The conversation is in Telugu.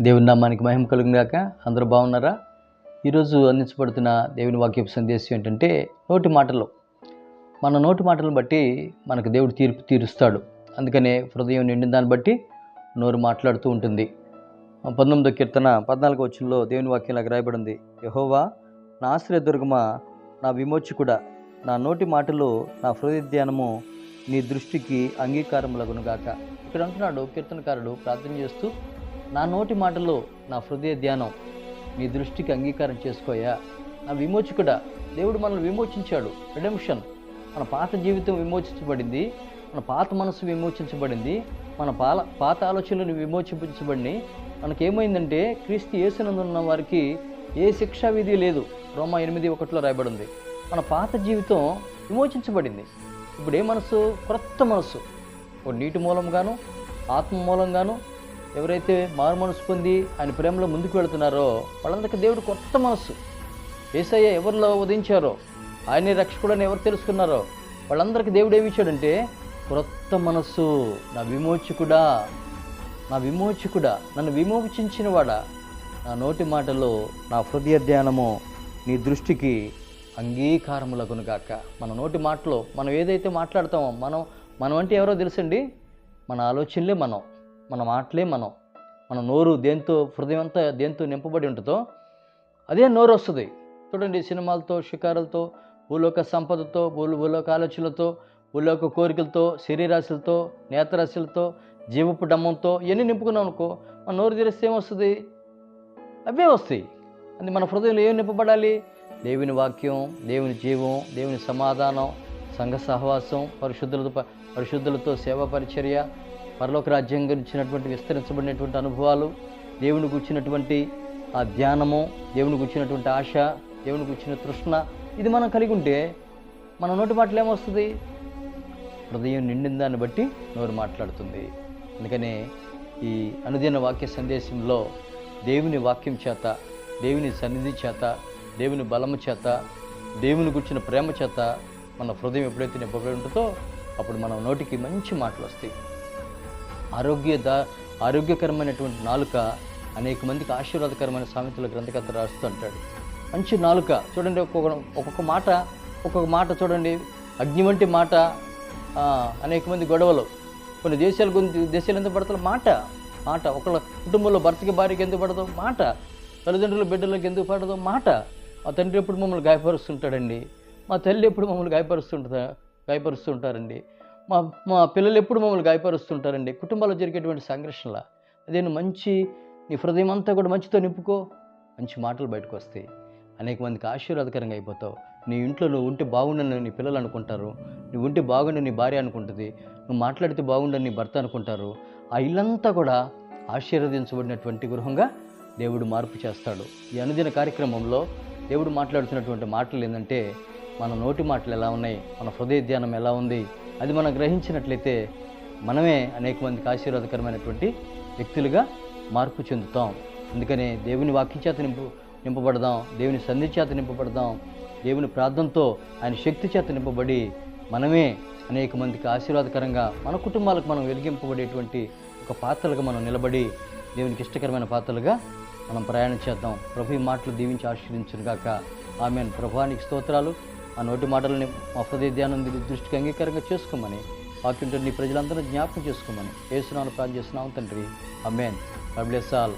దేవుని నామానికి మహిమ కలుగుగాక అందరూ బాగున్నారా? ఈరోజు అందించబడుతున్న దేవుని వాక్యపు సందేశం ఏంటంటే నోటి మాటలు. మన నోటి మాటలను బట్టి మనకు దేవుడు తీర్పు తీరుస్తాడు. అందుకనే హృదయం నిండిన దాన్ని బట్టి నోరు మాట్లాడుతూ ఉంటుంది. పంతొమ్మిదో కీర్తన పద్నాలుగో వచ్చంలో దేవుని వాక్యం రాయబడింది. యహోవా నా ఆశ్రయ దుర్గమ నా విమోచకుడా నా నోటి మాటలు నా హృదయ ధ్యానము నీ దృష్టికి అంగీకారములగునుగాక ఇక్కడ అంటున్నాడు కీర్తనకారుడు. ప్రార్థన చేస్తూ నా నోటి మాటలు నా హృదయ ధ్యానం మీ దృష్టికి అంగీకారం చేసుకోయా? నా విమోచకుడా దేవుడు మనల్ని విమోచించాడు. రిడెంప్షన్ మన పాత జీవితం విమోచించబడింది. మన పాత మనసు విమోచించబడింది. మన పాల పాత ఆలోచనలు విమోచించబడి మనకేమైందంటే క్రీస్తు యేసునందున్న వారికి ఏ శిక్షా విధి లేదు. రోమా ఎనిమిది ఒకటిలో రాయబడింది. మన పాత జీవితం విమోచించబడింది. ఇప్పుడు ఏ మనసు క్రొత్త మనసు. ఒక నీటి మూలంగాను ఆత్మ మూలంగాను ఎవరైతే మారు మనసు పొంది ఆయన ప్రేమలో ముందుకు వెళుతున్నారో వాళ్ళందరికీ దేవుడు కొత్త మనసు. ఏసయ్య ఎవరిలో ఉదయించారో ఆయనే రక్షకుడని ఎవరు తెలుసుకున్నారో వాళ్ళందరికీ దేవుడు ఏమి ఇచ్చాడంటే క్రొత్త మనస్సు నా విమోచకుడా నా విమోచకుడా నన్ను విమోచించినవాడా నా నోటి మాటలో నా హృదయ ధ్యానము నీ దృష్టికి అంగీకారములగునుగాక మన నోటి మాటలో మనం ఏదైతే మాట్లాడతామో మనం మనం అంటే ఎవరో తెలుసండి? మన ఆలోచనలే మనం. మన మాటలే మనం మన నోరు దేంతో హృదయం అంతా దేంతో నింపబడి ఉంటుందో అదే నోరు వస్తుంది. చూడండి సినిమాలతో షికారులతో భూలోక సంపదతో భూలు భూలోక ఆలోచనలతో భూలోక కోరికలతో శరీరాశులతో నేత్రాశులతో జీవపు డమ్మంతో ఇవన్నీ నింపుకున్నాం అనుకో మన నోరు తెరిస్తే ఏమొస్తుంది? అవే వస్తాయి. అది మన హృదయంలో ఏం నింపబడాలి? దేవుని వాక్యం దేవుని జీవం దేవుని సమాధానం సంఘ సహవాసం పరిశుద్ధులతో పరిశుద్ధులతో సేవా పరిచర్య పరలోక రాజ్యం గురించినటువంటి విస్తరించబడినటువంటి అనుభవాలు దేవుని గుర్చినటువంటి ఆ ధ్యానము దేవుని గుర్చినటువంటి ఆశ దేవుని గుర్చిన తృష్ణ ఇది మనం కలిగి ఉంటే మన నోటి మాటలు ఏమొస్తుంది? హృదయం నిండిన దాన్ని బట్టి నోరు మాట్లాడుతుంది. అందుకనే ఈ అనుదిన వాక్య సందేశంలో దేవుని వాక్యం చేత దేవుని సన్నిధి చేత దేవుని బలము చేత దేవుని గుర్చిన ప్రేమ చేత మన హృదయం ఎప్పుడైతే నింపబడి ఉంటుందో అప్పుడు మన నోటికి మంచి మాటలు వస్తాయి. ఆరోగ్య ఆరోగ్యకరమైనటువంటి నాలుక అనేక మందికి ఆశీర్వాదకరమైన సామెతల గ్రంథకర్త రాస్తూ అంటాడు మంచి నాలుక చూడండి ఒక్కొక్క ఒక్కొక్క మాట ఒక్కొక్క మాట చూడండి అగ్ని వంటి మాట అనేక మంది గొడవలు. కొన్ని దేశాల గురించి దేశాలు ఎందుకు పడతారు? మాట మాట. ఒకళ్ళ కుటుంబంలో భర్తకి భార్యకి ఎందుకు పడదు? మాట. తల్లిదండ్రుల బిడ్డలకు ఎందుకు పడదు? మాట. మా తండ్రి ఎప్పుడు మమ్మల్ని గాయపరుస్తుంటాడండి? మా తల్లి ఎప్పుడు మమ్మల్ని గాయపరుస్తుంటా గాయపరుస్తుంటారండి? మా మా పిల్లలు ఎప్పుడు మమ్మల్ని గాయపరుస్తుంటారండి. కుటుంబాల్లో జరిగేటువంటి సంఘర్షణల. అదేను మంచి నీ హృదయం అంతా కూడా మంచితో నింపుకో. మంచి మాటలు బయటకు వస్తాయి. అనేక మందికి ఆశీర్వాదకరంగా అయిపోతావు. నీ ఇంట్లో నువ్వు ఉంటే బాగుండని నీ పిల్లలు అనుకుంటారు. నువ్వు ఉంటే బాగుండని నీ భార్య అనుకుంటుంది. నువ్వు మాట్లాడితే బాగుండని నీ భర్త అనుకుంటారు. ఆ ఇల్లంతా కూడా ఆశీర్వదించబడినటువంటి గృహంగా దేవుడు మార్పు చేస్తాడు. ఈ అనుదిన కార్యక్రమంలో దేవుడు మాట్లాడుతున్నటువంటి మాటలు ఏంటంటే మన నోటి మాటలు ఎలా ఉన్నాయి? మన హృదయ ధ్యానం ఎలా ఉంది? అది మనం గ్రహించినట్లయితే మనమే అనేక మందికి ఆశీర్వాదకరమైనటువంటి వ్యక్తులుగా మార్పు చెందుతాం. అందుకనే దేవుని వాక్యచేత నింపు నింపబడదాం. దేవుని సంధి చేత నింపబడదాం. దేవుని ప్రార్థనతో ఆయన శక్తి చేత నింపబడి మనమే అనేక మందికి ఆశీర్వాదకరంగా మన కుటుంబాలకు మనం వెలిగింపబడేటువంటి ఒక పాత్రలుగా మనం నిలబడి దేవునికి ఇష్టకరమైన పాత్రలుగా మనం ప్రయాణం చేద్దాం. ప్రభు ఈ మాటలు దీవించి ఆశీర్వించును గాక ఆమె ప్రభానికి స్తోత్రాలు. ఆ నోటి మాటలని మా ధ్యానం దృష్టికి అంగీకారంగా చేసుకోమని వాక్యంతో నీ ప్రజలందరూ జ్ఞాపకం చేసుకోమని ఏసునాలు ప్రార్థన చేస్తున్నాం తండ్రి. అమ్మేన్ అబ్లెస్ ఆల్